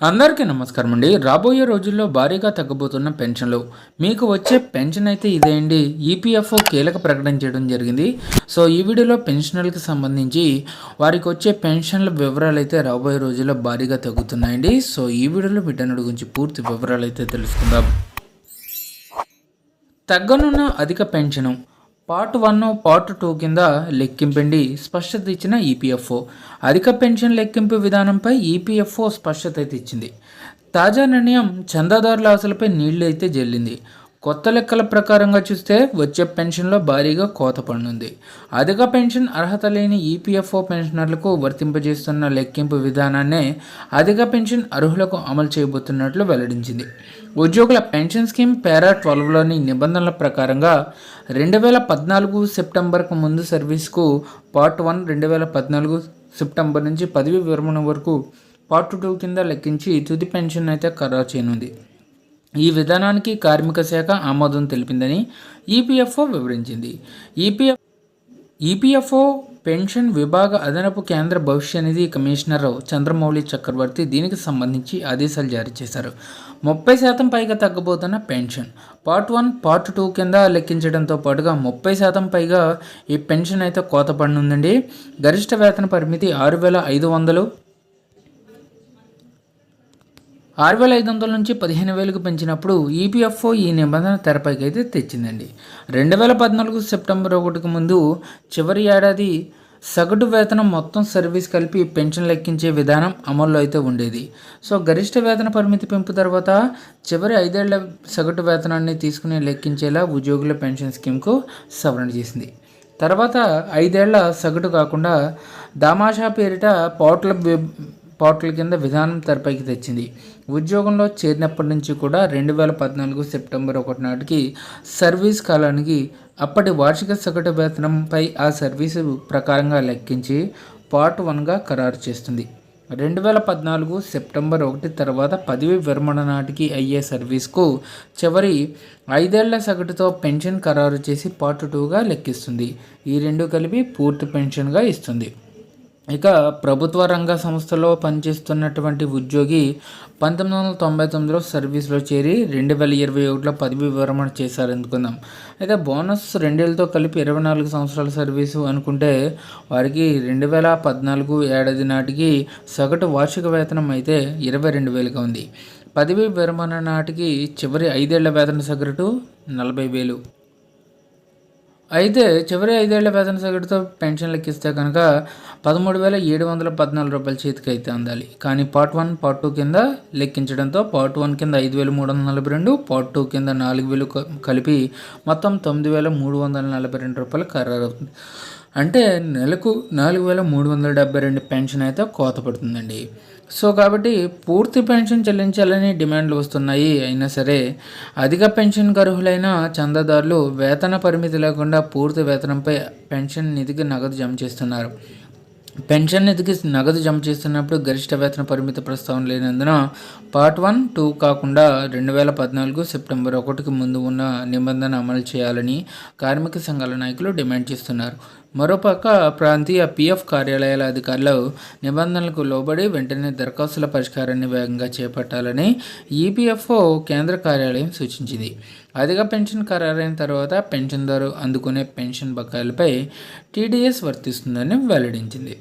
అందరికీ నమస్కారం అండి రాబోయే రోజుల్లో భారీగా తగ్గబోతున్న పెన్షన్లు. మీకు వచ్చే పెన్షన్ అయితే ఇదే అండి. ఈపీఎఫ్ఓ కీలక ప్రకటన చేయడం జరిగింది. సో ఈ వీడియోలో పెన్షనర్లకు సంబంధించి వారికి వచ్చే పెన్షన్ల వివరాలు అయితే రాబోయే రోజుల్లో భారీగా తగ్గుతున్నాయండి. సో ఈ వీడియోలో వీటన్నిటి గురించి పూర్తి వివరాలు అయితే తెలుసుకుందాం. తగ్గనున్న అధిక pension part one part two కింద లెక్కింపండి స్పష్టత ఇచ్చిన ఈపీఎఫ్ఓ అధిక పెన్షన్ లెక్కింపు విధానంపై ఈపీఎఫ్ఓ స్పష్టత అయితే ఇచ్చింది తాజా నిర్ణయం చందాదారుల ఆశలపై నీళ్ళు అయితే జల్లింది. కొత్త లెక్కల ప్రకారంగా చూస్తే వచ్చే పెన్షన్లో భారీగా కోత పడనుంది అధిక పెన్షన్ అర్హత లేని ఈపీఎఫ్ఓ పెన్షనర్లకు వర్తింపజేస్తున్న లెక్కింపు విధానాన్నే అధిక పెన్షన్ అర్హులకు అమలు చేయబోతున్నట్లు వెల్లడించింది. ఉద్యోగుల పెన్షన్ స్కీమ్ పేరా ట్వెల్వ్లోని నిబంధనల ప్రకారంగా రెండు వేల పద్నాలుగు సెప్టెంబర్కు ముందు సర్వీస్కు పార్ట్ వన్ రెండు వేల పద్నాలుగు సెప్టెంబర్ నుంచి పదవి విరమణ వరకు పార్ట్ టూ కింద లెక్కించి తుది పెన్షన్ అయితే ఖరారు చేయనుంది. ఈ విధానానికి కార్మిక శాఖ ఆమోదం తెలిపిందని ఈపీఎఫ్ఓ వివరించింది. ఈపీఎఫ్ ఈపీఎఫ్ఓ పెన్షన్ విభాగ అదనపు కేంద్ర భవిష్య నిధి కమిషనర్ చంద్రమౌళి చక్రవర్తి దీనికి సంబంధించి ఆదేశాలు జారీ చేశారు. ముప్పై శాతం పైగా తగ్గబోతున్న pension. Part one part two కింద లెక్కించడంతో పాటుగా ముప్పై శాతం పైగా ఈ పెన్షన్ అయితే కోత పడనుందండి. గరిష్ట వేతన పరిమితి ఆరు వేల ఐదు వందలు. ఆరు వేల ఐదు వందల నుంచి పదిహేను వేలకు పెంచినప్పుడు ఈపీఎఫ్ఓ ఈ నిబంధన తెరపైకి అయితే తెచ్చిందండి. రెండు వేల పద్నాలుగు సెప్టెంబర్ ఒకటికి ముందు చివరి ఏడాది సగటు వేతనం మొత్తం సర్వీస్ కలిపి పెన్షన్ లెక్కించే విధానం అమల్లో అయితే ఉండేది. సో గరిష్ట వేతన పరిమితి పెంపు తర్వాత చివరి ఐదేళ్ళ సగటు వేతనాన్ని తీసుకుని లెక్కించేలా ఉద్యోగుల పెన్షన్ స్కీమ్కు సవరణ చేసింది. తర్వాత ఐదేళ్ళ సగటు కాకుండా దామాషా పేరిట పోర్టల్ పోర్టల్ కింద విధానం తెరపైకి తెచ్చింది. ఉద్యోగంలో చేరినప్పటి నుంచి కూడా రెండు వేల పద్నాలుగు సెప్టెంబర్ ఒకటి నాటికి సర్వీస్ కాలానికి అప్పటి వార్షిక సగటు వేతనంపై ఆ సర్వీసు ప్రకారంగా లెక్కించి పార్ట్ వన్గా ఖరారు చేస్తుంది. రెండు వేల పద్నాలుగు సెప్టెంబర్ ఒకటి తర్వాత పదవి విరమణ నాటికి అయ్యే సర్వీస్కు చివరి ఐదేళ్ళ సగటుతో పెన్షన్ ఖరారు చేసి పార్ట్ టూగా లెక్కిస్తుంది. ఈ రెండు కలిపి పూర్తి పెన్షన్గా ఇస్తుంది. ఇక ప్రభుత్వ రంగ సంస్థలో పనిచేస్తున్నటువంటి ఉద్యోగి పంతొమ్మిది వందల తొంభై తొమ్మిదిలో సర్వీస్లో చేరి రెండు వేల ఇరవై ఒకటిలో పదవి విరమణ చేశారు అనుకుందాం. అయితే బోనస్ రెండేళ్ళతో కలిపి ఇరవై నాలుగు సంవత్సరాల సర్వీసు అనుకుంటే వారికి రెండు వేల పద్నాలుగు ఏడాది నాటికి సగటు వార్షిక వేతనం అయితే ఇరవై రెండు వేలుగా ఉంది. పదవి విరమణ నాటికి చివరి ఐదేళ్ళ వేతన సగటు నలభై వేలు. అయితే చివరి ఐదేళ్ళ వేతన సగటుతో పెన్షన్ లెక్కిస్తే కనుక పదమూడు వేల ఏడు వందల పద్నాలుగు రూపాయల చేతికి అయితే అందాలి. కానీ పార్ట్ వన్ పార్ట్ టూ కింద లెక్కించడంతో పార్ట్ వన్ కింద ఐదు వేల మూడు వందల నలభై రెండు పార్ట్ టూ కింద నాలుగు వేలు కలిపి మొత్తం తొమ్మిది వేల మూడు వందల నలభై రెండు రూపాయలు ఖరారవుతుంది. అంటే నెలకు నాలుగు వేల మూడు వందల డెబ్బై రెండు పెన్షన్ అయితే కోత పడుతుందండి. సో కాబట్టి పూర్తి పెన్షన్ చెల్లించాలని డిమాండ్లు వస్తున్నాయి. అయినా సరే అధిక పెన్షన్ అర్హులైన చందాదారులు వేతన పరిమితి లేకుండా పూర్తి వేతనంపై పెన్షన్ నిధికి నగదు జమ చేస్తున్నారు. పెన్షన్ నిధికి నగదు జమ చేస్తున్నప్పుడు గరిష్ట వేతన పరిమితి ప్రస్తావన లేనందున పార్ట్ వన్ టూ కాకుండా రెండు వేల పద్నాలుగు సెప్టెంబర్ ఒకటికి ముందు ఉన్న నిబంధన అమలు చేయాలని కార్మిక సంఘాల నాయకులు డిమాండ్ చేస్తున్నారు. మరోపక్క ప్రాంతీయ పిఎఫ్ కార్యాలయాల అధికారులు నిబంధనలకు లోబడి వెంటనే దరఖాస్తుల పరిష్కారాన్ని వేగంగా చేపట్టాలని ఈపీఎఫ్ఓ కేంద్ర కార్యాలయం సూచించింది. అధిక పెన్షన్ ఖరారైన తర్వాత పెన్షన్దారు అందుకునే పెన్షన్ బకాయిలపై టీడీఎస్ వర్తిస్తుందని వెల్లడించింది.